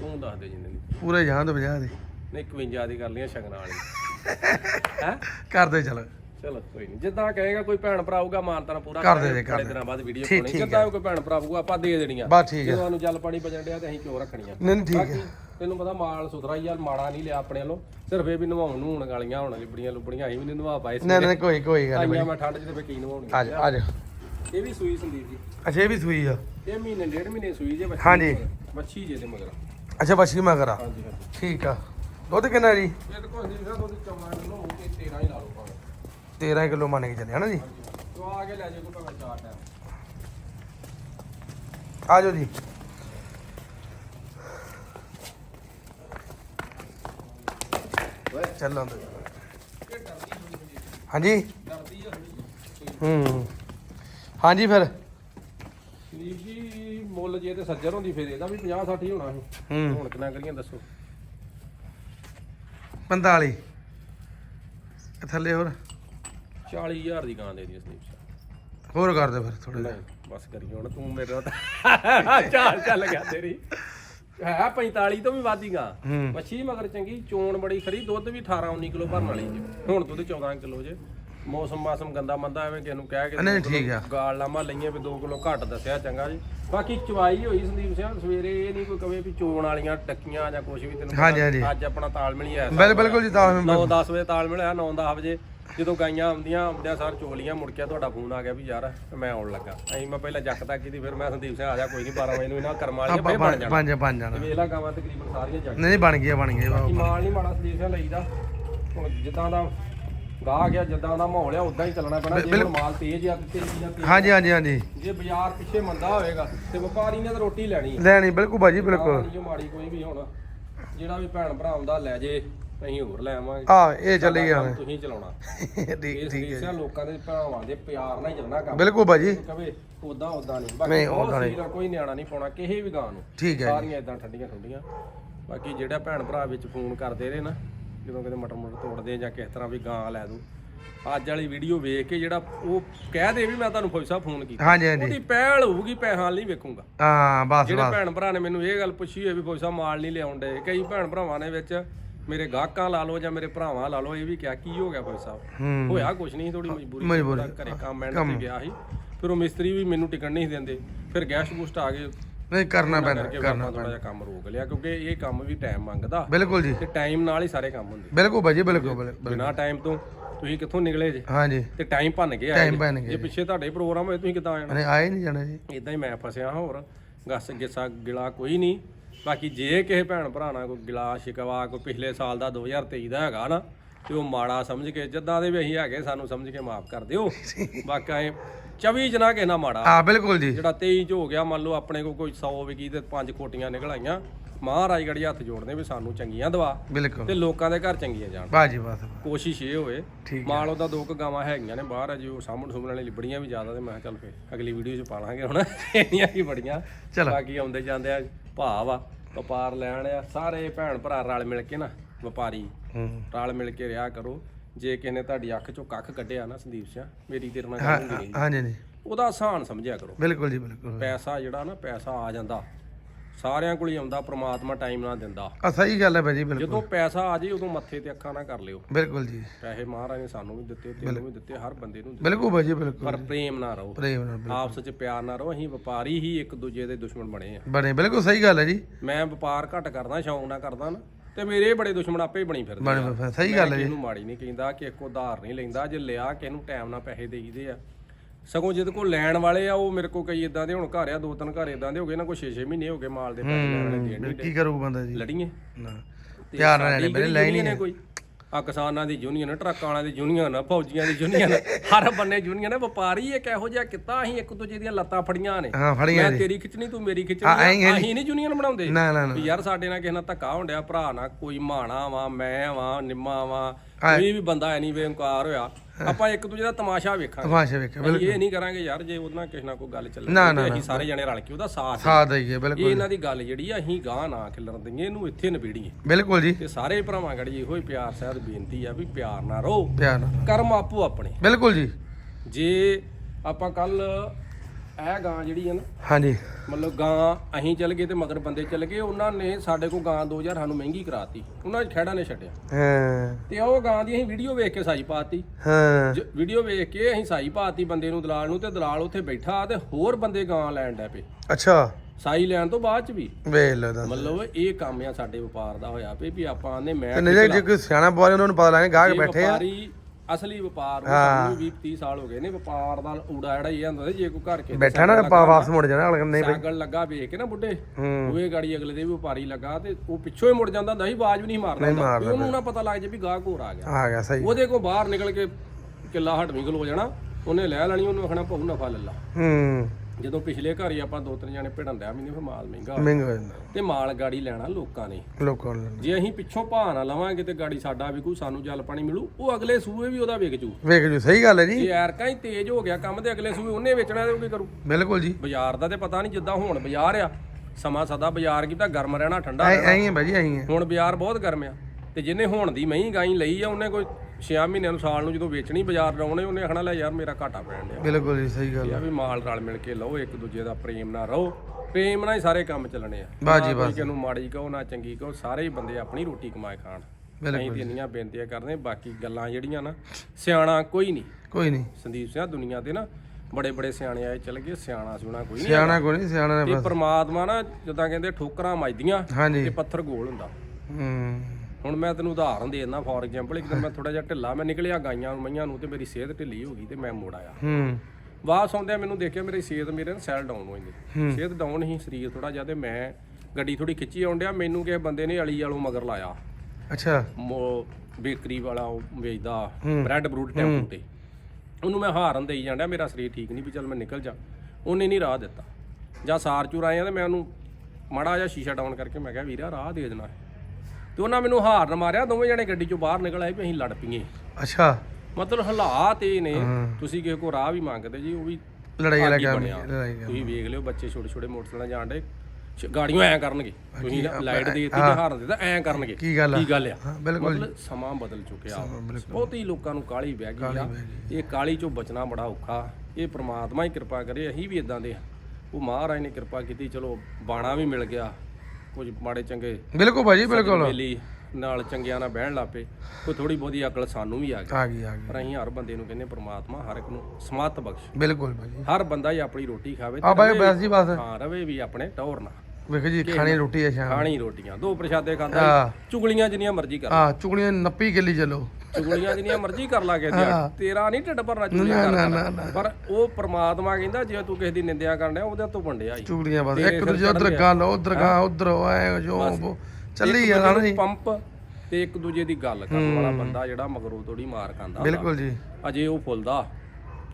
ਤੂੰ ਦੱਸ ਦੇ ਜਿੰਨੇ ਦੀ। ਪੂਰੇ ਜਾਣ ਦੋ 50 ਦੇ। ਨਹੀਂ 51 ਦੀ ਕਰ ਲਈਆਂ ਸ਼ਗਨਾਂ ਵਾਲੀ। ਹੈ? ਕਰ ਦੇ ਚਲੋ। ਚਲੋ ਕੋਈ ਨਹੀਂ। ਜਿੱਦਾਂ ਕਹੇਗਾ ਕੋਈ ਭੈਣ ਭਰਾ ਆਊਗਾ ਮਾਨਤਾਨਾ ਪੂਰਾ ਕਰ ਦੇ ਕਰ। ਦਿਨਾਂ ਬਾਅਦ ਵੀਡੀਓ ਪਾਉਣੀ। ਜਿੱਦਾਂ ਕੋਈ ਭੈਣ ਭਰਾ ਆਊਗਾ ਆਪਾਂ ਦੇ ਦੇਣੀਆਂ। ਬਸ ਠੀਕ ਹੈ ਸਾਨੂੰ ਜਲ ਪਾਣੀ ਵਜਣ ਡਿਆ ਤੇ ਅਸੀਂ ਕਿਉਂ ਰੱਖਣੀਆਂ? ਨਹੀਂ ਠੀਕ ਹੈ ਤੈਨੂੰ ਪਤਾ ਮਾਲ ਸੁਥਰਾ ਆ ਮਾੜਾ ਨਹੀਂ ਲਿਆ ਆਪਣੇ ਵੱਲੋਂ। ਸਿਰਫ ਇਹ ਵੀ ਨਵਾਉਣ ਨੂੰ ਹੁਣ ਗਾਲੀਆਂ ਹੋਣ ਲਿਬੜੀਆਂ ਲੁਬੜੀਆਂ ਅਸੀਂ ਵੀ ਨਹੀਂ ਨਵਾ ਪਾਏ ਸੀ ਨਹੀਂ ਨਹੀਂ ਕੋਈ ਕੋਈ ਗੱਲ ਨਹੀਂ। ਮੈਂ ਠੰਡ 'ਚ ਤੇ ਫੇ ਕੀ ਨਵਾਉਣੀਆਂ? ਆਜੋ ਆਜੋ ਇਹ ਵੀ ਸੂਈ ਸੰਦੀਪ ਜੀ। ਅੱਛਾ ਇਹ ਵੀ ਸੂਈ ਆ। ਇਹ ਮਹੀਨੇ ਡੇਢ ਮਹੀਨੇ ਸੂਈ ਜੇ ਬੱਚੀ ਹਾਂਜੀ। ਬੱਚੀ ਜੇ ਦੇ ਮਗਰ। ਅੱਛਾ ਬਛੀ ਮੈਂ ਕਰਾ। ਹਾਂਜੀ ਹਾਂਜੀ। ਠੀਕ ਆ। ਦੁੱਧ ਕਿੰਨਾ ਜੀ? ਇਹ ਤਾਂ ਕੋਈ ਨਹੀਂ ਉਹਦੀ 14 ਕਿਲੋ ਹੋ ਕੇ 13 ਹੀ ਲਾ ਲਓ ਭਾਵੇਂ। 13 ਕਿਲੋ ਮੰਨ ਕੇ ਚੱਲੇ ਹਨਾ ਜੀ? ਤੂੰ ਆ ਕੇ ਲੈ ਜੇ ਕੋਈ ਭਾਵੇਂ ਚਾਰ ਟਾਈਮ ਆਜੋ ਜੀ। ਚੱਲਾਂ ਥੋੜੀ ਹਾਂਜੀ? ਡਰਦੀ ਆ ਹੂੰ। ਹਾਂਜੀ ਫਿਰ। ਸੰਦੀਪ ਜੀ ਮੁੱਲ ਜੇ ਤੇ ਸੱਜਰ ਹੁੰਦੀ ਫਿਰ ਇਹਦਾ ਵੀ 50 60 ਹੀ ਹੋਣਾ ਸੀ। ਹੂੰ। ਹੁਣ ਕਿੰਨਾ ਕਰੀਏ ਦੱਸੋ। 45 ਇਹ ਥੱਲੇ ਹੋਰ? 40000 ਦੀ ਗਾਂ ਦੇ ਦੀ ਸੰਦੀਪ ਸਾਹਿਬ ਹੋਰ ਕਰ ਦੇ ਫਿਰ ਥੋੜੇ ਨਹੀਂ ਬਸ ਕਰੀ ਹੁਣ ਤੂੰ ਮੇਰੇ ਨਾਲ ਤਾਂ ਚਾਲ ਚੱਲ ਗਿਆ ਤੇਰੀ। ਹੈ 45 ਤੋਂ ਵੀ ਵਾਦੀ ਗਾਂ। ਹੂੰ। ਮੱਛੀ ਮਗਰ ਚੰਗੀ ਚੋਣ ਬੜੀ ਖਰੀ ਦੁੱਧ ਵੀ 18 19 ਕਿਲੋ ਭਰਨ ਵਾਲੀ ਜੇ। ਹੁਣ ਦੁੱਧ 14 ਕਿਲੋ ਜੇ। ਮੌਸਮ ਮਾਸਮ ਗੰਦਾ ਮੰਦਾ ਐਵੇਂ ਕਿਸ ਨੂੰ ਕਹਿ ਕੇ ਨਹੀਂ, ਠੀਕ ਆ। ਗਾਲ ਲਾਮਾ ਲਈਏ ਵੀ 2 ਕਿਲੋ ਘੱਟ ਦੱਸਿਆ ਚੰਗਾ ਜੀ। ਬਾਕੀ ਚਵਾਈ ਹੋਈ ਸੰਦੀਪ ਸਿੰਘ ਸਵੇਰੇ ਇਹ ਨਹੀਂ ਕੋਈ ਕਵੇ ਵੀ ਚੋਣ ਵਾਲੀਆਂ ਟੱਕੀਆਂ ਜਾਂ ਕੁਝ ਵੀ ਤੈਨੂੰ ਹਾਂਜੀ, ਹਾਂਜੀ। ਅੱਜ ਆਪਣਾ ਤਾਲਮੇਲ ਹੀ ਆਇਆ ਬਿਲ ਬਿਲਕੁਲ ਜੀ ਤਾਂ 9-10 ਵਜੇ ਤਾਲਮੇਲ ਆਇਆ 9-10 ਵਜੇ ਜਦੋਂ ਗਾਈਆਂ ਆਉਂਦੀਆਂ ਆਉਂਦਿਆਂ ਸਾਰ ਚੋਲੀਆਂ ਮੁੜ ਕੇ ਤੁਹਾਡਾ ਫੋਨ ਆ ਗਿਆ ਵੀ ਯਾਰ ਮੈਂ ਆਉਣ ਲੱਗਾ। ਅਸੀਂ ਮੈਂ ਪਹਿਲਾਂ ਜੱਕ ਤੱਕ ਕੀਤੀ ਫਿਰ ਮੈਂ ਸੰਦੀਪ ਸਿੰਘ ਆ ਜਾ ਕੋਈ ਨਹੀਂ 12 ਵਜੇ ਨੂੰ ਇਹਨਾਂ ਕਰਮ ਵਾਲੀਆਂ ਆਪਾਂ ਫੇਰ ਬਣ ਜਾਣਾ। ਪੰਜ ਪੰਜ ਤੇ ਜਾਣਾ। ਵੇਖ ਲਾ ਗਾਵਾਂ ਤਕਰੀਬਨ ਸਾਰੀਆਂ ਜੱਕ ਨਹੀਂ ਨਹੀਂ ਬਣ ਗਿਆ ਬਣ ਗਿਆ ਬਾਕੀ ਮਾਲ ਨਹੀਂ ਮਾੜਾ ਸੰਦੀਪ ਸਿੰਘ ਲਈਦਾ। ਹੁਣ ਜਿੱਦਾਂ ਦਾ ਗਾਹ ਗਿਆ ਜਿੱਦਾਂ ਦਾ ਮਾਹੌਲ ਆ ਉਦਾਂ ਹੀ ਚੱਲਣਾ ਪੈਣਾ। ਜੇ ਹੁਣ ਮਾਲ ਤੇਜ਼ ਆ ਤੇ ਤੇਜ਼ ਆ ਤੇਜ਼ ਹਾਂਜੀ ਹਾਂਜੀ ਹਾਂਜੀ। ਜੇ ਬਾਜ਼ਾਰ ਪਿੱਛੇ ਮੰਦਾ ਹੋਵੇਗਾ ਤੇ ਵਪਾਰੀ ਨੇ ਤਾਂ ਰੋਟੀ ਲੈਣੀ ਹੈ ਲੈਣੀ ਬਿਲਕੁਲ ਬਾਜੀ ਬਿਲਕੁਲ। ਨਹੀਂ ਮਾੜੀ ਕੋਈ ਵੀ ਹੁਣ ਜਿਹੜਾ ਵੀ ਭੈਣ ਭਰਾ ਆਉਂਦਾ ਲੈ ਜੇ ਅਸੀਂ ਹੋਰ ਲੈ ਆਵਾਂਗੇ। ਆ ਇਹ ਚੱਲੀ ਗਿਆ ਕੰਮ ਤੁਸੀਂ ਚਲਾਉਣਾ। ਠੀਕ ਠੀਕ ਲੋਕਾਂ ਦੇ ਭਰਾਵਾਂ ਦੇ ਪਿਆਰ ਨਾਲ ਹੀ ਚੱਲਣਾ ਕੰਮ। ਬਿਲਕੁਲ ਬਾਜੀ ਕਵੇ ਉਦਾਂ ਉਦਾਂ ਨਹੀਂ। ਬਾਕੀ ਨਹੀਂ, ਬਹੁਤ ਓਦਾਂ ਨਹੀਂ। ਸੀਰਾ ਕੋਈ ਨਿਆਣਾ ਨਹੀਂ ਪਾਉਣਾ ਕਿਸੇ ਵੀ ਗਾਂ ਨੂੰ। ਠੀਕ ਹੈ ਜੀ। ਸਾਰੀਆਂ ਇਦਾਂ ਠੰਡੀਆਂ ਠੰਡੀਆਂ ਬਾਕੀ ਜਿਹੜਾ ਭੈਣ ਭਰਾ ਵਿੱਚ ਫੋਨ ਕਰਦੇ ਰਹੇ ਨਾ ਜਦੋਂ ਕਿਤੇ ਮਟਰ ਮਟਰ ਤੋੜਦੇ ਜਾਂ ਕਿਸ ਤਰ੍ਹਾਂ ਵੀ ਗਾਂ ਲੈ ਦੂ। ਅੱਜ ਵਾਲੀ ਵੀਡੀਓ ਵੇਖ ਕੇ ਜਿਹੜਾ ਉਹ ਕਹਿ ਦੇ ਵੀ ਮੈਂ ਤੁਹਾਨੂੰ ਫੌਜਾ ਫੋਨ ਕੀਤਾ। ਹਾਂਜੀ ਹਾਂਜੀ। ਉਹਦੀ ਪਹਿਲ ਹੋਊਗੀ ਪੈਸਾ ਨਹੀਂ ਵੇਖੂਗਾ। ਹਾਂ ਬਸ ਜਿਹੜੇ ਬਸ। ਭੈਣ ਭਰਾ ਨੇ ਮੈਨੂੰ ਇਹ ਗੱਲ ਪੁੱਛੀ ਹੋਈ ਵੀ ਫੌਜਾ ਮਾਲ ਨਹੀਂ ਲਿਆਉਂਦੇ ਕਈ ਭੈਣ ਭਰਾਵਾਂ ਨੇ ਵਿੱਚ ਮੇਰੇ ਗਾਹਕਾਂ ਲਾ ਲਓ ਜਾਂ ਮੇਰੇ ਭਰਾਵਾਂ ਲਾ ਲਓ ਇਹ ਵੀ ਕਿਹਾ ਕੀ ਹੋ ਗਿਆ ਫੌਜ ਸਾਹਿਬ? ਹੋਇਆ ਕੁਛ ਨਹੀਂ ਥੋੜੀ ਮਜਬੂਰੀ ਘਰੇ ਕੰਮ ਐਂਡ ਤੇ ਗਿਆ ਸੀ। ਫਿਰ ਉਹ ਮਿਸਤਰੀ ਵੀ ਮੈਨੂੰ ਟਿਕਣ ਨਹੀਂ ਦਿੰਦੇ। ਫਿਰ ਗੈਸਟ ਗੁਸਟ ਆ ਗਏ। ਨਹੀਂ ਕਰਨਾ ਕਰਕੇ ਕਰਨਾ ਥੋੜਾ ਜਿਹਾ ਕੰਮ ਰੋਕ ਲਿਆ ਕਿਉਂਕਿ ਇਹ ਕੰਮ ਵੀ ਟਾਈਮ ਮੰਗਦਾ। ਬਿਲਕੁਲ ਜੀ। ਤੇ ਟਾਈਮ ਨਾਲ ਹੀ ਸਾਰੇ ਕੰਮ ਹੁੰਦੇ। ਬਿਲਕੁਲ ਬਾਜੀ ਬਿਲਕੁਲ ਬਿਨਾ ਟਾਈਮ ਤੋਂ ਤੁਸੀਂ ਕਿੱਥੋਂ ਨਿਕਲੇ ਜੇ? ਹਾਂਜੀ। ਤੇ ਟਾਈਮ ਭੰਨ ਕੇ ਆਏ ਟਾਈਮ ਜੇ। ਬਣ ਜੇ ਪਿੱਛੇ ਤੁਹਾਡੇ ਪ੍ਰੋਗਰਾਮ ਹੋਏ ਤੁਸੀਂ ਕਿੱਦਾਂ ਆ ਜਾਣਾ ਅਰੇ ਆਏ ਨਹੀਂ ਜਾਣਾ ਜੀ। ਇਦਾਂ ਹੀ ਮੈਂ ਫਸਿਆ ਹੋਰ। ਗੱਸ ਗਿੱਸਾ ਗਿਲਾ ਕੋਈ ਨਹੀਂ ਬਾਕੀ ਜੇ ਕਿਸੇ ਭੈਣ ਭਰਾ ਨਾਲ ਕੋਈ ਗਿਲਾ ਸ਼ਿਕਵਾ ਕੋਈ ਪਿਛਲੇ ਸਾਲ ਦਾ 2023 ਦਾ ਹੈਗਾ ਨਾ ਤੇ ਉਹ ਮਾੜਾ ਸਮਝ ਕੇ ਜਿੱਦਾਂ ਦੇ ਵੀ ਅਸੀਂ ਹੈਗੇ ਸਾਨੂੰ ਸਮਝ ਕੇ ਮਾਫ ਕਰ ਦਿਓ। ਬਾਕੀ ਐ 24 ਚ ਨਾ ਕਿਸੇ ਨਾਲ ਮਾੜਾ। ਹਾਂ ਬਿਲਕੁਲ ਜੀ। ਜਿਹੜਾ 23 ਚ ਹੋ ਗਿਆ ਮੰਨ ਲਓ ਆਪਣੇ ਕੋਲ ਕੋਈ 100 ਵਿਕੀ ਤੇ ਪੰਜ ਕੋਟੀਆਂ ਨਿਕਲ ਆਈਆਂ ਮਹਾਰਾਜ ਗੜੀ ਹੱਥ ਜੋੜਦੇ ਵੀ ਸਾਨੂੰ ਚੰਗੀਆਂ ਦਵਾ ਬਿਲਕੁਲ। ਤੇ ਲੋਕਾਂ ਦੇ ਘਰ ਚੰਗੀਆਂ ਜਾਣ। ਬਾਜੀ ਬਸ ਕੋਸ਼ਿਸ਼ ਇਹ ਹੋਵੇ ਮਾਲ ਉਹਦਾ ਦੋ ਕੁ ਗਾਵਾਂ ਹੈਗੀਆਂ ਨੇ ਬਾਹਰ ਅਜੇ ਉਹ ਸਾਹਮਣ ਸੁਮਣ ਵਾਲੀ ਬੜੀਆਂ ਵੀ ਜ਼ਿਆਦਾ ਤੇ ਮੈਂ ਚੱਲ ਫੇ ਅਗਲੀ ਵੀਡੀਓ 'ਚ ਪਾ ਲਾਂਗੇ ਹੁਣ। ਇੰਨੀਆਂ ਹੀ ਬੜੀਆਂ। ਚਲੋ। ਬਾਕੀ ਆਉਂਦੇ ਜਾਂਦੇ ਆ ਭਾਵ ਆ ਵਪਾਰ ਲੈਣ ਆ ਸਾਰੇ ਭੈਣ ਭਰਾ ਰਲ ਮਿਲ ਕੇ ਨਾ ਵਪਾਰੀ ਰਲ ਮਿਲ ਕੇ ਰਿਹਾ ਕਰੋ। ਜੇ ਕਿਸੇ ਨੇ ਤੁਹਾਡੀ ਅੱਖ 'ਚੋਂ ਕੱਖ ਕੱਢਿਆ ਨਾ ਸੰਦੀਪ ਸਿੰਘ ਮੇਰੀ ਤੇਰੇ ਨਾਲ ਗੱਲ ਹੁੰਦੀ ਹਾਂਜੀ ਜੀ ਉਹਦਾ ਆਸਾਨ ਸਮਝਿਆ ਕਰੋ। ਬਿਲਕੁਲ ਜੀ ਬਿਲਕੁਲ। ਪੈਸਾ ਜਿਹੜਾ ਨਾ ਪੈਸਾ ਆ ਜਾਂਦਾ। ਸਾਰਿਆਂ ਕੋਲ ਹੀ ਆਉਂਦਾ ਪ੍ਰਮਾਤਮਾ ਟਾਈਮ ਨਾਲ ਦਿੰਦਾ। ਆ ਸਹੀ ਗੱਲ ਹੈ ਭਾਜੀ ਬਿਲਕੁਲ। ਜਦੋਂ ਪੈਸਾ ਆ ਜੇ ਉਦੋਂ ਮੱਥੇ ਤੇ ਅੱਖਾਂ ਨਾ ਕਰ ਲਿਓ। ਬਿਲਕੁਲ ਜੀ। ਪੈਸੇ ਮਹਾਰਾਜ ਨੇ ਸਾਨੂੰ ਵੀ ਦਿੱਤੇ ਤੈਨੂੰ ਵੀ ਦਿੱਤੇ ਹਰ ਬੰਦੇ ਨੂੰ ਦਿੱਤੇ। ਬਿਲਕੁਲ ਭਾਜੀ ਬਿਲਕੁਲ। ਪਰ ਪ੍ਰੇਮ ਨਾ ਰਹੋ। ਪ੍ਰੇਮ ਨਾਲ ਬਿਲਕੁਲ। ਆਪਸ ਵਿੱਚ ਪਿਆਰ ਨਾ ਰਹੋ ਅਸੀਂ ਵਪਾਰੀ ਹੀ ਇੱਕ ਦੂਜੇ ਦੇ ਦੁਸ਼ਮਣ ਬਣੇ ਆ। ਬਣੇ ਬਿਲਕੁਲ ਸਹੀ ਗੱਲ ਹੈ ਜੀ। ਮੈਂ ਵਪਾਰ ਘੱਟ ਕਰਦਾ ਸ਼ੌਂਕ ਨਾਲ ਕਰਦਾ ਨਾ। ਤੇ ਮੇਰੇ ਬੜੇ ਦੁਸ਼ਮਣ ਆਪੇ ਬਣੀ ਫਿਰਦੇ ਬਣੇ ਆ। ਬਣੇ, ਸਹੀ ਗੱਲ ਹੈ ਜੀ। ਇਹਨੂੰ ਮਾੜੀ ਨਹੀਂ ਕਹਿੰਦਾ ਕਿ ਇੱਕ ਉਧਾਰ ਨਹੀਂ ਲੈਂਦਾ ਜੇ ਲਿਆ ਕਿ ਇਹਨੂੰ ਟਾਈਮ ਨਾਲ ਪੈਸੇ ਦੇਈਦੇ ਆ। ਸਗੋਂ ਜਿਹਦੇ ਕੋਲ ਲੈਣ ਵਾਲੇ ਆ ਉਹ ਮੇਰੇ ਕੋਲ ਕਈ ਇਦਾਂ ਦੇ ਹੁਣ ਘਰ ਆ ਦੋ ਤਿੰਨ ਘਰ ਇਦਾਂ ਦੇ ਹੋ ਗਏ ਨਾ ਕੋਈ 6-6 ਮਹੀਨੇ ਹੋ ਗਏ ਮਾਲ ਦੇ ਪੈਸੇ ਲੈਣ ਵਾਲੇ ਦੇਣ ਕੀ ਕਰੂ ਬੰਦਾ ਜੀ? ਲੜੀਏ। ਨਾ। ਪਿਆਰ ਨਾਲ ਲੈਣੇ ਕਿਹੜੀ ਲੈ ਹੀ ਨਹੀਂ ਕੋਈ? ਆ ਕਿਸਾਨਾਂ ਦੀ ਯੂਨੀਅਨ ਟਰੱਕਾਂ ਵਾਲਿਆਂ ਦੀ ਯੂਨੀਅਨ ਫੌਜੀਆਂ ਦੀ ਯੂਨੀਅਨ ਹਰ ਬੰਨੇ ਯੂਨੀਅਨ ਹੈ ਵਪਾਰੀ ਇੱਕ ਇਹੋ ਜਿਹਾ ਕਿੱਤਾ ਅਸੀਂ ਇੱਕ ਦੂਜੇ ਦੀਆਂ ਲੱਤਾਂ ਫੜੀਆਂ ਨੇ। ਹਾਂ ਫੜੀਆਂ ਮੈਂ ਤੇਰੀ ਖਿੱਚਣੀ ਤੂੰ ਮੇਰੀ ਖਿੱਚਣੀ ਅਸੀਂ ਨਹੀਂ ਯੂਨੀਅਨ ਬਣਾਉਂਦੇ। ਨਾ ਨਾ ਨਾ। ਵੀ ਯਾਰ ਸਾਡੇ ਨਾਲ ਕਿਸੇ ਨਾਲ ਧੱਕਾ ਹੁੰਦਿਆ ਭਰਾ ਨਾਲ ਕੋਈ ਮਾਣਾ ਵਾ ਮੈਂ ਵਾ ਨਿੰਮਾ ਵਾ। ਕੋਈ ਵੀ ਬੰਦਾ ਐ ਨਹੀਂ ਬੇਅੰਕਾਰ ਹੋਇਆ। ਆਪਾਂ ਇੱਕ ਦੂਜੇ ਦਾ ਤਮਾਸ਼ਾ ਵੇਖਾਂਗੇ। ਤਮਾਸ਼ਾ ਵੇਖਿਆ ਅਸੀਂ ਇਹ ਨਹੀਂ ਕਰਾਂਗੇ ਯਾਰ ਜੇ ਉਹਦੇ ਨਾਲ ਕਿਸੇ ਨਾਲ ਕੋਈ ਗੱਲ ਚੱਲੇ ਨਾ, ਨਾ, ਅਸੀਂ ਸਾਰੇ ਜਣੇ ਰਲ ਕੇ ਉਹਦਾ ਸਾਥ ਸਾਥ ਦਈਏ ਇਹ ਬਿਲਕੁਲ ਇਹਨਾਂ ਦੀ ਗੱਲ ਜਿਹੜੀ ਆ ਅਸੀਂ ਗਾਂ ਨਾ ਖਿਲਰਨ ਦਈਏ ਇਹਨੂੰ ਇੱਥੇ ਨਿਬੇੜੀਏ। ਬਿਲਕੁਲ ਜੀ। ਤੇ ਸਾਰੇ ਭਰਾਵਾਂ ਗੜੀ ਇਹੋ ਹੀ ਪਿਆਰ ਸਹਿਤ ਬੇਨਤੀ ਆ ਵੀ ਪਿਆਰ ਨਾਲ ਰਹੋ। ਪਿਆਰ ਨਾਲ। ਕਰਮ ਆਪੋ ਆਪਣੇ। ਬਿਲਕੁਲ ਜੀ। ਜੇ ਆਪਾਂ ਕੱਲ ਇਹ ਗਾਂ ਜਿਹੜੀ ਆ ਨਾ ਹਾਂਜੀ। ਮਤਲਬ ਗਾਂ ਅਸੀਂ ਚੱਲ ਗਏ ਤੇ ਮਗਰ ਬੰਦੇ ਚੱਲ ਗਏ ਉਹਨਾਂ ਨੇ ਸਾਡੇ ਕੋਲ ਗਾਂ 2000 ਸਾਨੂੰ ਮਹਿੰਗੀ ਕਰਾਤੀ। ਉਹਨਾਂ ਨੇ ਖਹਿੜਾ ਨੇ ਛੱਡਿਆ। ਹਾਂ। ਤੇ ਉਹ ਗਾਂ ਦੀ ਅਸੀਂ ਵੀਡੀਓ ਵੇਖ ਕੇ ਸਾਈ ਪਾਤੀ। ਹਾਂ। ਵੀਡੀਓ ਵੇਖ ਕੇ ਅਸੀਂ ਸਾਈ ਪਾਤੀ ਬੰਦੇ ਨੂੰ ਦਲਾਲ ਨੂੰ ਤੇ ਦਲਾਲ ਉੱਥੇ ਬੈਠਾ ਤੇ ਹੋਰ ਬੰਦੇ ਗਾਂ ਲੈਣ ਡੈ ਪਏ। ਅੱਛਾ। ਸਾਈ ਲੈਣ ਤੋਂ ਬਾਅਦ ਚ ਵੀ। ਵੇਖ ਲਓ ਦੱਸ। ਮਤਲਬ ਇਹ ਕੰਮ ਆ ਸਾਡੇ ਵਪਾਰ ਦਾ ਹੋਇਆ ਪਏ ਵੀ ਆਪਾਂ ਆਨੇ ਮੈਂ ਤੇ ਨਹੀਂ ਜੇ ਕੋਈ ਸਿਆਣਾ ਬੋਲੇ ਉਹਨਾਂ ਨੂੰ ਪਤਾ ਲੱਗੇ ਗਾਹਕ ਬੈਠੇ ਆ। ਵਪਾਰੀ ਅਸਲੀ ਵਪਾਰ ਨੂੰ ਸਾਨੂੰ 20 30 ਸਾਲ ਹੋ ਗਏ ਨੇ ਵਪਾਰ ਦਾ ਊੜਾ ਜਿਹੜਾ ਇਹ ਹੁੰਦਾ ਜੇ ਕੋਈ ਘਰ ਕੇ ਬੈਠਾ ਨਾ ਪਾ ਵਾਪਸ ਮੁੜ ਜਾਣਾ ਅਗਲੇ ਨਹੀਂ ਸਾਗਲ ਲੱਗਾ ਵੇਖ ਕੇ ਨਾ ਬੁੱਢੇ ਉਹੇ ਗਾੜੀ ਅਗਲੇ ਦੇ ਵੀ ਵਪਾਰੀ ਲੱਗਾ ਤੇ ਉਹ ਪਿੱਛੋਂ ਹੀ ਮੁੜ ਜਾਂਦਾ ਹੁੰਦਾ ਸੀ ਆਵਾਜ਼ ਵੀ ਨਹੀਂ ਮਾਰਦਾ ਉਹਨੂੰ ਨਾ ਪਤਾ ਲੱਗ ਜੇ ਵੀ ਗਾਹਕ ਹੋਰ ਆ ਗਿਆ। ਆ ਗਿਆ ਸਹੀ। ਉਹਦੇ ਕੋਲ ਬਾਹਰ ਨਿਕਲ ਕੇ ਕਿੱਲਾ ਹਟਵੀਂ ਹੋ ਜਾਣਾ ਉਹਨੇ ਲੈ ਲੈਣੀ ਉਹਨੂੰ ਆਖਣਾ ਭਾਉ ਨਫਾ ਲੈ ਲਾ। ਹੂੰ। ਜਦੋਂ ਪਿਛਲੇ ਘਰ ਹੀ ਆਪਾਂ ਦੋ ਤਿੰਨ ਜਾਣੇ ਭਿੜਨ ਦਿਆ ਮੈਨੂੰ ਫਿਰ ਮਾਲ ਮਹਿੰਗਾ ਹੋਇਆ। ਮਹਿੰਗਾ ਹੋ ਜਾਂਦਾ। ਤੇ ਮਾਲ ਗਾੜੀ ਲੈਣਾ ਲੋਕਾਂ ਨੇ। ਲੋਕਾਂ ਨੂੰ ਜੇ ਅਸੀਂ ਪਿੱਛੋਂ ਭਾਅ ਨਾ ਲਵਾਂਗੇ ਤੇ ਗਾੜੀ ਸਾਡਾ ਵੀ ਕੋਈ ਸਾਨੂੰ ਜਲ ਪਾਣੀ ਮਿਲੂ ਉਹ ਅਗਲੇ ਸੂਏ ਵੀ ਉਹਦਾ ਵਿਕ ਜੂ। ਵੇਖ ਜੀ ਸਹੀ ਗੱਲ ਹੈ ਜੀ। ਜੇ ਐਰਕਾ ਹੀ ਤੇਜ਼ ਹੋ ਗਿਆ ਕੰਮ ਤੇ ਅਗਲੇ ਸੂਏ ਉਹਨੇ ਵੇਚਣਾ ਤੇ ਉਹ ਕੀ ਕਰੂ? ਬਿਲਕੁਲ ਜੀ। ਬਾਜ਼ਾਰ ਦਾ ਤੇ ਪਤਾ ਨਹੀਂ ਜਿੱਦਾਂ ਹੁਣ ਬਾਜ਼ਾਰ ਆ ਸਮਾਂ ਸਦਾ ਬਾਜ਼ਾਰ ਕੀ ਤਾਂ ਗਰਮ ਰਹਿਣਾ ਠੰਡਾ ਐ ਰਹਿਣਾ। ਐਂ ਹੀ ਹੈ ਭਾਜੀ ਐਂ ਹੀ ਹੈ ਹੁਣ ਬਾਜ਼ਾਰ ਬਹੁਤ ਗਰਮ ਆ ਤੇ ਜਿਹਨੇ ਹੁਣ ਦੀ ਮਹੀਂ ਗਾਈ ਲਈ ਆ ਉਹਨੇ ਕੋਈ 6 ਮਹੀਨਿਆਂ ਨੂੰ ਸਾਲ ਨੂੰ ਜਦੋਂ ਵੇਚਣੀ ਬਾਜ਼ਾਰ ਲਾਉਣੇ ਉਹਨੇ ਆਖਣਾ ਲੈ ਯਾਰ ਮੇਰਾ ਘਾਟਾ ਪੈਣ ਡਿਆ। ਬਿਲਕੁਲ ਜੀ ਸਹੀ ਗੱਲ ਇਹ ਆ। ਵੀ ਮਾਲ ਰਲ ਮਿਲ ਕੇ ਲਓ ਇੱਕ ਦੂਜੇ ਦਾ ਪ੍ਰੇਮ ਨਾਲ ਰਹੋ। ਪ੍ਰੇਮ ਨਾਲ ਹੀ ਸਾਰੇ ਕੰਮ ਚੱਲਣੇ ਆ। ਬਾਜੀ ਬਸ। ਕਿਸੇ ਨੂੰ ਮਾੜੀ ਕਹੋ ਨਾ ਚੰਗੀ ਕਹੋ ਸਾਰੇ ਹੀ ਬੰਦੇ ਆਪਣੀ ਰੋਟੀ ਕਮਾਏ ਖਾਣ। ਅਸੀਂ ਤੇ ਇੰਨੀਆਂ ਬੇਨਤੀਆਂ ਕਰਦੇ ਬਾਕੀ ਗੱਲਾਂ ਜਿਹੜੀਆਂ ਨਾ ਸਿਆਣਾ ਕੋਈ ਨਹੀਂ। ਕੋਈ ਨਹੀਂ। ਸੰਦੀਪ ਸਿੰਘ ਦੁਨੀਆ ਤੇ ਨਾ ਬੜੇ ਬੜੇ ਸਿਆਣੇ ਆਏ ਚੱਲ ਗਏ ਸਿਆਣਾ ਸੁਣਾ ਕੋਈ ਨਹੀਂ ਸਿਆਣਾ ਕੋਈ ਨਹੀਂ ਸਿਆਣਾ ਨੇ ਇਹ ਬਸ। ਪ੍ਰਮਾਤਮਾ ਨਾ ਜਿੱਦਾਂ ਕਹਿੰਦੇ ਠੋਕਰਾਂ ਵੱਜਦੀਆਂ ਤੇ ਪੱਥਰ ਗੋਲ ਹੁੰਦਾ। ਹੂੰ। ਹੁਣ ਮੈਂ ਤੈਨੂੰ ਉਦਾਹਰਨ ਦੇ ਦਿੰਦਾ ਫੋਰ ਐਗਜ਼ਾਮਪਲ ਇੱਕ ਦਿਨ ਮੈਂ ਥੋੜਾ ਜਿਹਾ ਢਿੱਲਾ ਮੈਂ ਨਿਕਲਿਆ ਗਾਈਆਂ ਨੂੰ ਮਈਆਂ ਨੂੰ ਤੇ ਮੇਰੀ ਸਿਹਤ ਢਿੱਲੀ ਹੋ ਗਈ ਤੇ ਮੈਂ ਮੁੜ ਆਇਆ। ਹੂੰ। ਵਾਪਸ ਆਉਂਦਿਆਂ ਮੈਨੂੰ ਦੇਖਿਆ ਮੇਰੀ ਸਿਹਤ ਮੇਰੇ ਨਾ ਸੈਲ ਡਾਊਨ ਹੋ ਜਾਂਦੀ। ਸਿਹਤ ਡਾਊਨ ਹੀ ਸਰੀਰ ਥੋੜਾ ਜਿਹਾ ਤੇ ਮੈਂ ਗੱਡੀ ਥੋੜੀ ਖਿੱਚੀ ਆਉਂਦਿਆ ਮੈਨੂੰ ਕਿਸੇ ਬੰਦੇ ਨੇ ਅਲੀ ਵਾਲੋਂ ਮਗਰ ਲਾਇਆ। ਅੱਛਾ। ਮੋ ਬੇਕਰੀ ਵਾਲਾ ਉਹ ਵੇਚਦਾ ਬ੍ਰੈਡ ਬਰੂਡ ਟੈਂਪੂ ਤੇ। ਉਹਨੂੰ ਮੈਂ ਹਾਰਨ ਦੇਈ ਜਾਂਦਾ ਮੇਰਾ ਸਰੀਰ ਠੀਕ ਨਹੀਂ ਵੀ ਚੱਲ ਮੈਂ ਨਿਕਲ ਜਾ। ਉਹਨੇ ਨਹੀਂ ਰਾਹ ਦਿੱਤਾ। ਜਾਂ ਸਾਰ ਚੂਰ ਆਏ ਆ ਤੇ ਮੈਂ ਉਹਨੂੰ ਮਾੜਾ ਜਿਹਾ ਸ਼ੀਸ਼ਾ ਡਾਊਨ ਕਰਕੇ ਮੈਂ ਕਿਹਾ ਵੀਰਾ ਰਾਹ ਦੇ ਦੇਣਾ। ਤੇ ਉਹਨਾਂ ਮੈਨੂੰ ਹਾਰਨ ਮਾਰਿਆ ਦੋਵੇਂ ਜਣੇ ਗੱਡੀ ਚੋਂ ਬਾਹਰ ਨਿਕਲ ਆਏ ਵੀ ਅਸੀਂ ਲੜ ਪਈਏ। ਅੱਛਾ। ਮਤਲਬ ਹਾਲਾਤ ਇਹ ਨੇ ਤੁਸੀਂ ਕਿਸੇ ਕੋ ਰਾਹ ਵੀ ਮੰਗਦੇ ਜੀ ਉਹ ਵੀ ਲੜਾਈ ਵਾਲਾ ਕੰਮ। ਲੜਾਈ। ਤੁਸੀਂ ਵੇਖ ਲਿਓ ਬੱਚੇ ਛੋਟੇ ਛੋਟੇ ਮੋਟਰਸਾਈਕਲਾਂ ਜਾਣ ਡੇ ਗਾੜੀਆਂ ਐਂ ਕਰਨਗੇ। ਤੁਸੀਂ ਲਾਈਟ ਦੇ ਦਿੱਤੀ ਤੇ ਹਾਰਨ ਦਿੱਤਾ ਐਂ ਕਰਨਗੇ। ਕੀ ਗੱਲ ਆ? ਕੀ ਗੱਲ ਆ? ਹਾਂ ਬਿਲਕੁਲ ਮਤਲਬ ਸਮਾਂ ਬਦਲ ਚੁੱਕਿਆ। ਬਹੁਤ ਹੀ ਲੋਕਾਂ ਨੂੰ ਕਾਲੀ ਬਹਿ ਗਈ ਆ। ਇਹ ਕਾਲੀ ਚੋਂ ਬਚਣਾ ਬੜਾ ਔਖਾ। ਇਹ ਪ੍ਰਮਾਤਮਾ ਹੀ ਕਿਰਪਾ ਕਰੇ ਅਸੀਂ ਵੀ ਇਦਾਂ ਦੇ ਉਹ ਮਹਾਰਾਜ ਨੇ ਕਿਰਪਾ ਕੀਤੀ ਚਲੋ ਬਾਣਾ ਵੀ ਮਿਲ ਗਿਆ। ਕੁਝ ਮਾੜੇ ਚੰਗੇ ਬਿਲਕੁਲ ਭਾਜੀ ਬਿਲਕੁਲ। ਮੇਲੀ ਨਾਲ ਚੰਗਿਆਂ ਨਾਲ ਬਹਿਣ ਲੱਪੇ ਕੋਈ ਥੋੜੀ ਬਹੁਤੀ ਅਕਲ ਸਾਨੂੰ ਵੀ ਆ ਗਈ। ਆ ਗਈ ਆ ਗਈ। ਪਰ ਅਸੀਂ ਹਰ ਬੰਦੇ ਨੂੰ ਕਹਿੰਦੇ ਪ੍ਰਮਾਤਮਾ ਹਰ ਇੱਕ ਨੂੰ ਸਮੱਤ ਬਖਸ਼। ਬਿਲਕੁਲ ਭਾਜੀ। ਹਰ ਬੰਦਾ ਹੀ ਆਪਣੀ ਰੋਟੀ ਖਾਵੇ ਆ ਭਾਈ ਬਸ ਜੀ ਬਸ। ਹਾਂ ਰਵੇ ਵੀ ਆਪਣੇ ਟੌਰ ਨਾਲ। ਵੇਖੋ ਜੀ ਖਾਣੀ ਰੋਟੀ ਹੈ ਸ਼ਾਮ। ਖਾਣੀ ਰੋਟੀਆਂ ਦੋ ਪ੍ਰਸ਼ਾਦੇ ਖਾਂਦਾ ਆ ਚੁਗਲੀਆਂ ਜਿੰਨੀਆਂ ਮਰਜ਼ੀ ਕਰ। ਆ ਚੁਗਲੀਆਂ ਨੱਪੀ ਕਿੱਲੀ ਚੱਲੋ। ਚੁਗਲੀਆਂ ਜਿੰਨੀਆਂ ਮਰਜ਼ੀ ਕਰ ਲਾ ਕੇ ਦਿਆ। ਤੇਰਾ ਨਹੀਂ ਢਿੱਡ ਭਰਨਾ ਚੁਗਲੀਆਂ ਕਰ ਪਰ ਉਹ ਪ੍ਰਮਾਤਮਾ ਕਹਿੰਦਾ ਜੇ ਤੂੰ ਕਿਸੇ ਦੀ ਨਿੰਦਿਆ ਕਰਨਿਆ ਉਹਦੇ ਤੋਂ ਵੰਡਿਆ ਹੀ। ਚੁਗਲੀਆਂ ਬਸ। ਇੱਕ ਦੂਜੇ ਉਧਰ ਗੱਲ ਉਧਰ ਗਾ ਉਧਰ ਐ ਜੋ ਵੋ। ਚੱਲੀ ਜਾਂਦਾ ਜੀ ਪੰਪ ਤੇ ਇੱਕ ਦੂਜੇ ਦੀ ਗੱਲ ਕਰਨ ਵਾਲਾ ਬੰਦਾ ਜਿਹੜਾ ਮਗਰੋਂ ਤੋੜੀ ਮਾਰ ਖਾਂਦਾ ਹੁੰਦਾ। ਬਿਲਕੁਲ ਜੀ। ਅਜੇ ਉਹ ਫੁੱਲਦਾ।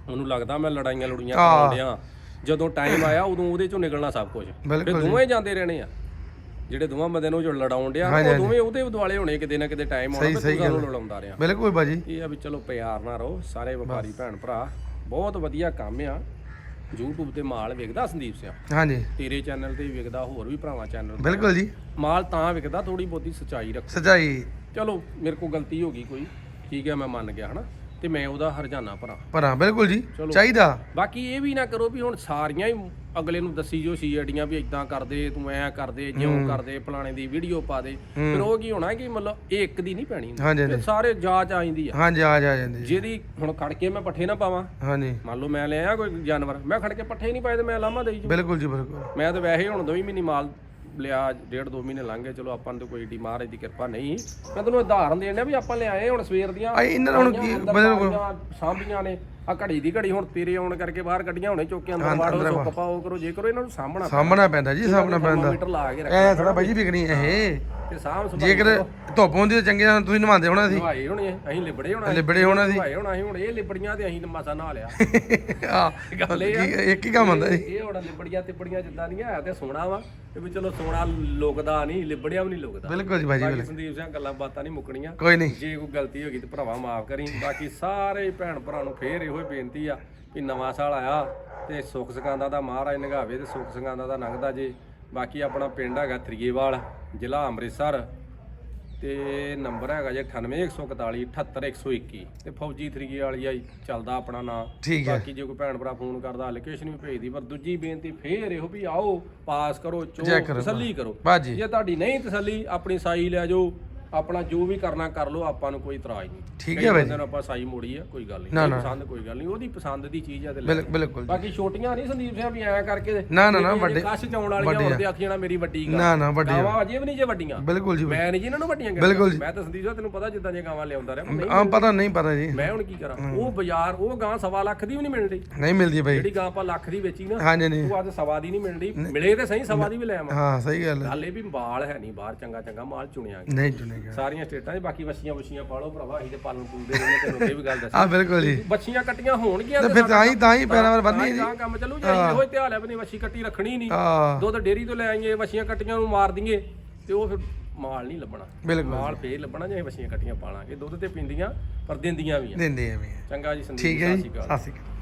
ਉਹਨੂੰ ਲੱਗਦਾ ਮੈਂ ਲੜਾਈਆਂ ਲੜੂਈਆਂ ਕਰਾਉਣ ਡਿਆ। ਜਦੋਂ ਟਾਈਮ ਆਇਆ ਉਦੋਂ ਉਹਦੇ ਚੋਂ ਨਿਕਲਣਾ ਸਭ ਕੁਝ ਫਿਰ ਬਿਲਕੁਲ ਦੋਵੇਂ ਜਾਂਦੇ ਰਹਿਣੇ ਆ। ਜਿਹੜੇ ਦੋਵਾਂ ਬੰਦੇ ਨੂੰ ਜੋ ਲੜਾਉਣ ਡਿਆ ਉਹ ਦੋਵੇਂ ਉਹਦੇ ਦੁਆਲੇ ਹੋਣੇ ਕਿਤੇ ਨਾ ਕਿਤੇ ਟਾਈਮ ਆਉਣਾ ਤੇ ਤੂੰ ਉਹਨੂੰ ਲੜਾਉਂਦਾ ਰਿਹਾ। ਬਿਲਕੁਲ ਭਾਜੀ। ਇਹ ਆ ਵੀ ਚਲੋ ਪਿਆਰ ਨਾਲ ਰਹੋ ਸਾਰੇ ਵਪਾਰੀ ਭੈਣ ਭਰਾ ਬਹੁਤ ਵਧੀਆ ਕੰਮ ਆ। YouTube ਤੇ ਮਾਲ ਵਿਕਦਾ ਸੰਦੀਪ ਸਿਆ? ਹਾਂਜੀ। ਤੇਰੇ ਚੈਨਲ ਤੇ ਵੀ ਵਿਕਦਾ ਹੋਰ ਵੀ ਭਰਾਵਾਂ ਚੈਨਲ ਬਿਲਕੁਲ ਜੀ। ਮਾਲ ਤਾਂ ਵਿਕਦਾ ਥੋੜੀ ਬਹੁਤੀ ਸਚਾਈ ਰੱਖ। ਸਜਾਈ ਚਲੋ ਮੇਰੇ ਕੋਲ ਗਲਤੀ ਹੋ ਗਈ ਕੋਈ। ਠੀਕ ਹੈ ਮੈਂ ਮੰਨ ਗਿਆ ਹਨਾ? ਤੇ ਮੈਂ ਉਹਦਾ ਹਰਜਾਨਾ ਭਰਾਂ। ਭਰਾ ਬਿਲਕੁਲ ਜੀ ਚਾਹੀਦਾ। ਬਾਕੀ ਇਹ ਵੀ ਨਾ ਕਰੋ ਵੀ ਹੁਣ ਸਾਰੀਆਂ ਹੀ ਅਗਲੇ ਨੂੰ ਦੱਸੀ ਜੋ ਸੀਆਈਡੀਆਂ ਵੀ ਇਦਾਂ ਕਰਦੇ ਤੂੰ ਐ ਕਰਦੇ ਜਿਉਂ ਕਰਦੇ ਫਲਾਣੇ ਦੀ ਵੀਡੀਓ ਪਾ ਦੇ। ਫਿਰ ਉਹ ਕੀ ਹੋਣਾ ਕਿ ਮਤਲਬ ਇਹ ਇੱਕ ਦੀ ਨਹੀਂ ਪੈਣੀ ਸਾਰੇ ਜਾਂਚ ਆ ਜਾਂਦੀ ਆ। ਹਾਂਜੀ ਆ ਜਾ ਜਾਂਦੇ ਜਿਹਦੀ ਹੁਣ ਖੜ ਕੇ ਮੈਂ ਪੱਠੇ ਨਾ ਪਾਵਾਂ। ਹਾਂਜੀ। ਮੰਨ ਲਓ ਮੈਂ ਲਿਆ ਕੋਈ ਜਾਨਵਰ ਮੈਂ ਖੜ ਕੇ ਪੱਠੇ ਨਹੀਂ ਪਾਏ ਤੇ ਮੈਂ ਲਾਮਾ ਦੇਈ ਜੂ ਬਿਲਕੁਲ ਜੀ ਬਿਲਕੁਲ। ਮੈਂ ਤਾਂ ਵੈਸੇ ਹੁਣ ਦੋ ਹੀ ਮਹੀਨੇ ਮਾਲ ਲਿਆ ਡੇਢ ਦੋ ਮਹੀਨੇ ਲੰਘ ਗਏ ਚਲੋ ਆਪਾਂ ਨੂੰ ਤਾਂ ਕੋਈ ਏਡੀ ਮਹਾਰਾਜ ਦੀ ਕਿਰਪਾ ਨਹੀਂ। ਮੈਂ ਤੁਹਾਨੂੰ ਉਦਾਹਰਨ ਦੇਣ ਡਿਆ ਵੀ ਆਪਾਂ ਲਿਆਏ ਹੁਣ ਸਵੇਰ ਦੀਆਂ ਇਹਨਾਂ ਨੂੰ ਹੁਣ ਕੀ ਸਾਂਭੀਆਂ ਨੇ। ਆ ਘੜੀ ਦੀ ਘੜੀ ਹੁਣ ਤੇਰੇ ਆਉਣ ਕਰਕੇ ਬਾਹਰ ਕੱਢੀਆਂ ਹੁਣੇ ਚੁੱਕ ਕੇ ਅੰਦਰ ਵਾੜੋ ਸੁੱਕ ਪਾਓ ਕਰੋ ਜੇ ਕਰੋ ਇਹਨਾਂ ਨੂੰ ਸਾਂਭਣਾ ਸਾਹਮਣਾ ਪੈਂਦਾ ਜੀ ਸਾਹਮਣਾ ਪੈਂਦਾ। ਥਰਮੋਮੀਟਰ ਲਾ ਕੇ ਰੱਖ ਐ ਥੋੜਾ ਬਾਈ ਜੀ ਵਿਕਣੀ ਇਹ। ਤੇ ਸਾਂਭ ਸੰਭਾਲ ਜੇਕਰ ਧੁੱਪ ਹੁੰਦੀ ਤਾਂ ਚੰਗੇ ਨਾਲ ਤੁਸੀਂ ਨਵਾਉਂਦੇ ਹੋਣਾ ਸੀ। ਨਵਾਏ ਹੋਣੇ ਅਸੀਂ ਲਿਬੜੇ ਹੋਣਾ। ਲਿਬੜੇ ਹੋਣਾ ਸੀ। ਨਵਾਏ ਹੋਣਾ ਸੀ ਹੁਣ ਇਹ ਲਿਬੜੀਆਂ ਤੇ ਅਸੀਂ ਮਸਾ ਨਹਾ ਲਿਆ। ਆ ਗੱਲ ਇਹ ਆ। ਇੱਕ ਹੀ ਕੰਮ ਹੁੰਦਾ ਜੀ ਇਹ ਹੁਣ ਲਿਬੜੀਆਂ ਤਿਬੜੀਆਂ ਜਿੱਦਾਂ ਦੀਆਂ ਹੈ ਤੇ ਸੋਨਾ ਵਾ ਤੇ ਵੀ ਚਲੋ ਸੋਨਾ ਲੁਕਦਾ ਨਹੀਂ ਲਿਬੜਿਆ ਵੀ ਨਹੀਂ ਲੁਕਦਾ। ਬਿਲਕੁਲ ਜੀ ਬਾਈ ਜੀ ਬਾਕੀ ਬਿਲਕੁਲ। ਸੰਦੀਪ ਸਿੰਘ ਗੱਲਾਂ ਬਾਤਾਂ ਨਹੀਂ ਮੁੱਕਣੀਆਂ। ਕੋਈ ਨਹੀਂ। ਜੇ ਕੋਈ ਗਲਤੀ ਹੋ ਗਈ ਤੇ ਭਰਾਵਾ ਮਾਫ ਕਰੀ ਬਾਕੀ ਸਾਰੇ ਭੈਣ ਭਰਾ ਨੂੰ ਫੇਰ ਇਹੋ ਹੀ ਬੇਨਤੀ ਆ ਕਿ ਨਵਾਂ ਸਾਲ ਆਇਆ ਤੇ ਸੁੱਖ ਸਕਾਂਦਾ ਦਾ ਮਹਾਰਾਜ ਨਿਗਾਵੇ ਤੇ ਸੁੱਖ ਸਕਾਂਦਾ ਦਾ ਲੰਘਦਾ ਜੇ। ਬਾਕੀ ਆਪਣਾ ਪਿੰਡ ਹੈਗਾ ਤ੍ਰਿਗੇਵਾਲ ਜ਼ਿਲ੍ਹਾ ਅੰਮ੍ਰਿਤਸਰ ਤੇ ਨੰਬਰ ਹੈਗਾ ਜੇ 98141 78121 ਤੇ ਫੌਜੀ ਤ੍ਰਿਗੇ ਵਾਲੀ ਆਈ ਚੱਲਦਾ ਆਪਣਾ ਨਾਂ। ਠੀਕ ਹੈ ਬਾਕੀ ਜੇ ਕੋਈ ਭੈਣ ਭਰਾ ਫੋਨ ਕਰਦਾ ਲੋਕੇਸ਼ਨ ਵੀ ਭੇਜਦੀ ਪਰ ਦੂਜੀ ਬੇਨਤੀ ਫੇਰ ਇਹੋ ਵੀ ਆਓ ਪਾਸ ਕਰੋ ਚੋ। ਤਸੱਲੀ ਕਰੋ। ਜੇ ਤੁਹਾਡੀ ਨਹੀਂ ਤਸੱਲੀ ਆਪਣੀ ਸਾਈ ਲੈ ਜਾਓ ਆਪਣਾ ਜੋ ਵੀ ਕਰਨਾ ਕਰ ਲਓ ਆਪਾਂ ਨੂੰ ਕੋਈ ਇਤਰਾਜ਼ ਨਹੀਂ। ਠੀਕ ਕਈ ਹੈ ਬਾਈ ਨੂੰ ਆਪਾਂ ਸਾਈ ਮੋੜੀ ਆ ਕੋਈ ਗੱਲ ਨਹੀਂ। ਨਾ, ਨਹੀਂ ਨਾ। ਪਸੰਦ ਕੋਈ ਗੱਲ ਨਹੀਂ। ਉਹਦੀ ਪਸੰਦ ਦੀ ਚੀਜ਼ ਆ ਤੇ ਲੈ ਬਿਲ- ਬਿਲਕੁਲ ਜੀ। ਬਾਕੀ ਛੋਟੀਆਂ ਨਹੀਂ ਸੰਦੀਪ ਸਿੰਘ ਵੀ ਐਂ ਕਰਕੇ ਨਾ, ਨਾ, ਵੱਡੇ- ਕੱਛ ਚਾਉਣ ਵਾਲੀਆਂ ਹੁਣ ਤੇ ਆਖੀਆਂ ਨਾ ਮੇਰੀ ਵੱਡੀ ਗਾਂ ਨਾ ਨਾ ਵੱਡੀ ਗਾਵਾਂ ਅਜੇ ਵੀ ਨਹੀਂ ਜੇ ਵੱਡੀਆਂ। ਬਿਲਕੁਲ ਜੀ ਮੈਂ ਨਹੀਂ ਜੀ ਇਹਨਾਂ ਨੂੰ ਵੱਡੀਆਂ ਬਿਲਕੁਲ ਜੀ। ਮੈਂ ਤਾਂ ਸੰਦੀਪ ਸਿੰਘ ਤੈਨੂੰ ਪਤਾ ਜਿੱਦਾਂ ਦੀਆਂ ਗਾਵਾਂ ਲਿਆਉਂਦਾ ਰਿਹਾ। ਨਹੀਂ ਆ ਪਤਾ ਨਹੀਂ ਪਤਾ ਜੀ। ਮੈਂ ਹੁਣ ਕੀ ਕਰਾਂ? ਉਹ ਬਾਜ਼ਾਰ ਉਹ ਗਾਂ ਸਵਾ ਲੱਖ ਦੀ ਵੀ ਨਹੀਂ ਮਿਲਦੀ। ਨਹੀਂ ਮਿਲਦੀ ਬਾਈ। ਜਿਹੜੀ ਗਾਂ ਆਪਾਂ ਲੱਖ ਦੀ ਵੇਚੀ ਨਾ ਹਾਂਜੀ ਨਹੀਂ ਉਹ ਅੱਜ ਸਵਾ ਦੀ ਨਹੀਂ ਮਿਲਦੀ। ਮਿਲੇ ਤੇ ਸਹੀ ਸਵਾ ਦੀ ਵੀ ਲੈ ਆਵਾਂ। ਹਾਂ ਸਹੀ ਗੱਲ ਹੈ। ਗੱਲ ਇਹ ਵੀ ਮਾਲ ਹੈ ਨਹੀਂ ਬਾਹਰ ਚੰਗਾ ਚੰਗਾ ਮਾਲ ਚੁਣਿਆ ਗਿਆ। ਸਾਰੀਆਂ ਸਟੇਟਾਂ 'ਚ ਬਾਕੀ ਵੱਛੀਆਂ ਵੱਛੀਆਂ ਪਾਲੋ ਭਰਾਵਾ ਅਸੀਂ ਤੇ ਪਾਲਣ ਪੂਲਦੇ ਰਹਿੰਦੇ ਤੈਨੂੰ ਇਹ ਵੀ ਗੱਲ ਦੱਸ। ਆ ਬਿਲਕੁਲ ਜੀ। ਵੱਛੀਆਂ ਕੱਟੀਆਂ ਹੋਣਗੀਆਂ ਤੇ ਫਿਰ ਤਾਂ ਹੀ ਤਾਂ ਹੀ ਪੈਰਾਂ ਵਰ ਬੰਨੀ ਤਾਂ ਜੀ। ਤਾਂ ਕੰਮ ਚੱਲੂ ਜੇ ਇਹੋ ਧਿਆਨ ਹੈ ਵੀ ਨਹੀਂ ਵੱਛੀ ਕੱਟੀ ਰੱਖਣੀ ਨਹੀਂ। ਦੁੱਧ ਡੇਰੀ ਤੋਂ ਲੈ ਆਈਏ ਵੱਛੀਆਂ ਕੱਟੀਆਂ ਨੂੰ ਮਾਰ ਦਈਏ ਤੇ ਉਹ ਫਿਰ ਮਾਲ ਨਹੀਂ ਲੱਭਣਾ। ਬਿਲਕੁਲ ਮਾਲ ਫੇਰ ਲੱਭਣਾ ਜੇ ਵੱਛੀਆਂ ਕੱਟੀਆਂ ਪਾਲਾਂਗੇ। ਦੁੱਧ ਤੇ ਪੀਂਦੀਆਂ ਪਰ ਦਿੰਦੀਆਂ ਵੀ ਆ। ਦਿੰਦੇ ਐਵੇਂ ਚੰਗਾ ਜੀ ਸੰਦੀਪ ਸਤਿ ਸ਼੍ਰੀ ਅਕਾਲ। ਸਤਿ ਸ਼੍ਰੀ ਅਕਾਲ।